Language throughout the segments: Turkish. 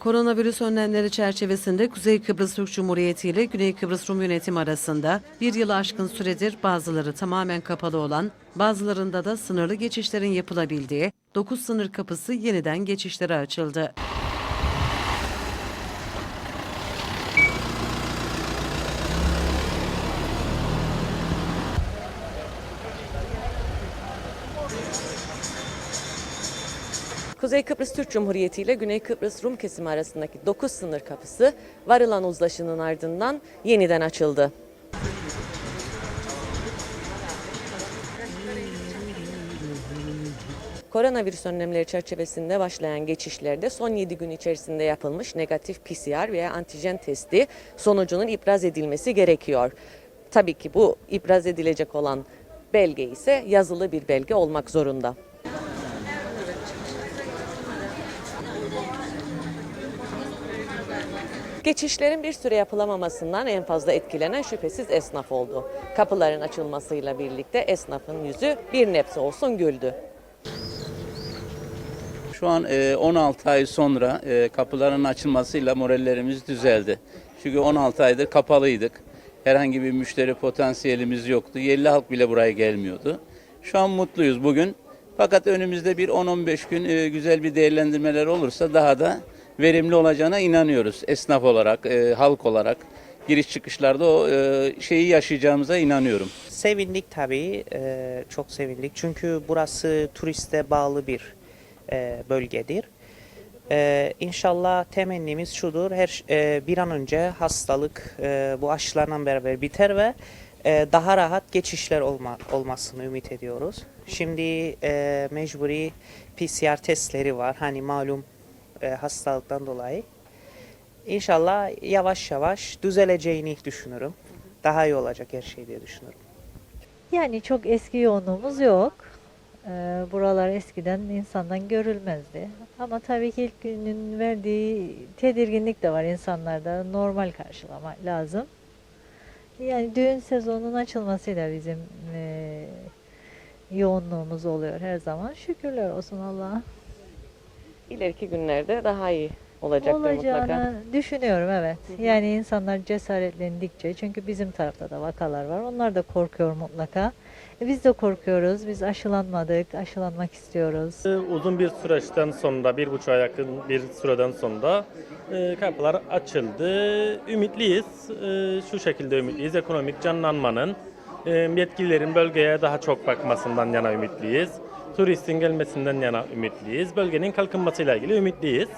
Koronavirüs önlemleri çerçevesinde Kuzey Kıbrıs Türk Cumhuriyeti ile Güney Kıbrıs Rum Yönetim arasında bir yılı aşkın süredir bazıları tamamen kapalı olan, bazılarında da sınırlı geçişlerin yapılabildiği 9 sınır kapısı yeniden geçişlere açıldı. Kuzey Kıbrıs Türk Cumhuriyeti ile Güney Kıbrıs Rum kesimi arasındaki 9 sınır kapısı varılan uzlaşının ardından yeniden açıldı. Koronavirüs önlemleri çerçevesinde başlayan geçişlerde son 7 gün içerisinde yapılmış negatif PCR veya antijen testi sonucunun ibraz edilmesi gerekiyor. Tabii ki bu ibraz edilecek olan belge ise yazılı bir belge olmak zorunda. Geçişlerin bir süre yapılamamasından en fazla etkilenen şüphesiz esnaf oldu. Kapıların açılmasıyla birlikte esnafın yüzü bir nebze olsun güldü. Şu an e, 16 ay sonra e, kapıların açılmasıyla morallerimiz düzeldi. Çünkü 16 aydır kapalıydık. Herhangi bir müşteri potansiyelimiz yoktu. Yerli halk bile buraya gelmiyordu. Şu an mutluyuz bugün. Fakat önümüzde bir 10-15 gün e, güzel bir değerlendirmeler olursa daha da verimli olacağına inanıyoruz. Esnaf olarak, e, halk olarak giriş çıkışlarda o e, şeyi yaşayacağımıza inanıyorum. Sevindik tabii, e, çok sevindik. Çünkü burası turiste bağlı bir e, bölgedir. E, inşallah temennimiz şudur, her e, bir an önce hastalık e, bu aşılarla beraber biter ve e, daha rahat geçişler olma, olmasını ümit ediyoruz. Şimdi e, mecburi PCR testleri var, hani malum e, hastalıktan dolayı. İnşallah yavaş yavaş düzeleceğini düşünürüm. Daha iyi olacak her şey diye düşünüyorum. Yani çok eski yoğunluğumuz yok. Ee, buralar eskiden insandan görülmezdi. Ama tabii ki ilk günün verdiği tedirginlik de var insanlarda. Normal karşılama lazım. Yani düğün sezonunun açılmasıyla bizim e, yoğunluğumuz oluyor her zaman. Şükürler olsun Allah'a. İleriki günlerde daha iyi olacaktır mutlaka. Olacağını düşünüyorum evet. Yani insanlar cesaretlendikçe çünkü bizim tarafta da vakalar var. Onlar da korkuyor mutlaka. E, Biz de korkuyoruz. Biz aşılanmadık. Aşılanmak istiyoruz. Ee, Uzun bir süreçten sonra, bir buçuğa yakın bir süreden sonra e, kapılar açıldı. Ümitliyiz, e, şu şekilde ümitliyiz. Ekonomik canlanmanın, e, yetkililerin bölgeye daha çok bakmasından yana ümitliyiz. Turistin gelmesinden yana ümitliyiz. Bölgenin kalkınmasıyla ilgili ümitliyiz.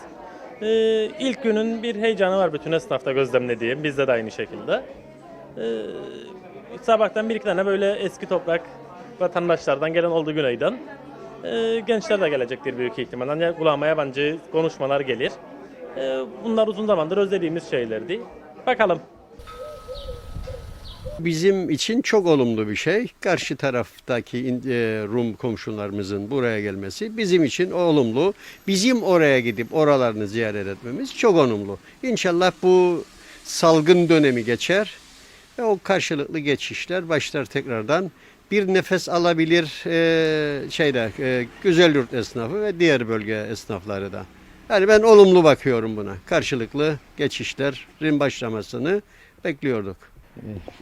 E, İlk günün bir heyecanı var bütün esnafta gözlemlediğim, bizde de aynı şekilde. E, Sabahtan bir iki tane böyle eski toprak vatandaşlardan gelen oldu güneyden. Ee, gençler de gelecektir büyük ihtimalle. Yani kulağıma yabancı konuşmalar gelir. Ee, bunlar uzun zamandır özlediğimiz şeylerdi. Bakalım. Bizim için çok olumlu bir şey. Karşı taraftaki e, Rum komşularımızın buraya gelmesi bizim için olumlu. Bizim oraya gidip oralarını ziyaret etmemiz çok olumlu. İnşallah bu salgın dönemi geçer ve o karşılıklı geçişler başlar tekrardan. Bir nefes alabilir e, şeyde e, güzel yurt esnafı ve diğer bölge esnafları da. Yani ben olumlu bakıyorum buna. Karşılıklı geçişlerin başlamasını bekliyorduk.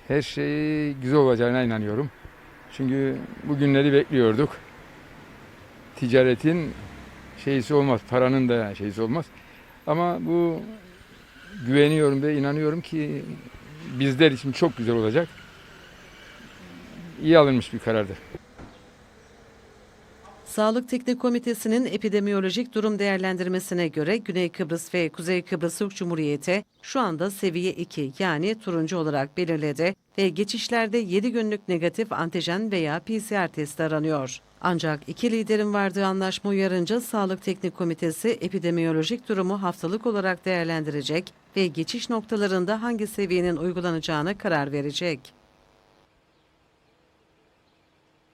Her şey güzel olacağına inanıyorum. Çünkü bu günleri bekliyorduk. Ticaretin şeysi olmaz, paranın da şeysi olmaz. Ama bu güveniyorum ve inanıyorum ki bizler için çok güzel olacak. İyi alınmış bir karardır. Sağlık Teknik Komitesi'nin epidemiyolojik durum değerlendirmesine göre Güney Kıbrıs ve Kuzey Kıbrıs Türk Cumhuriyeti şu anda seviye 2 yani turuncu olarak belirledi ve geçişlerde 7 günlük negatif antijen veya PCR testi aranıyor. Ancak iki liderin vardığı anlaşma uyarınca Sağlık Teknik Komitesi epidemiyolojik durumu haftalık olarak değerlendirecek ve geçiş noktalarında hangi seviyenin uygulanacağına karar verecek.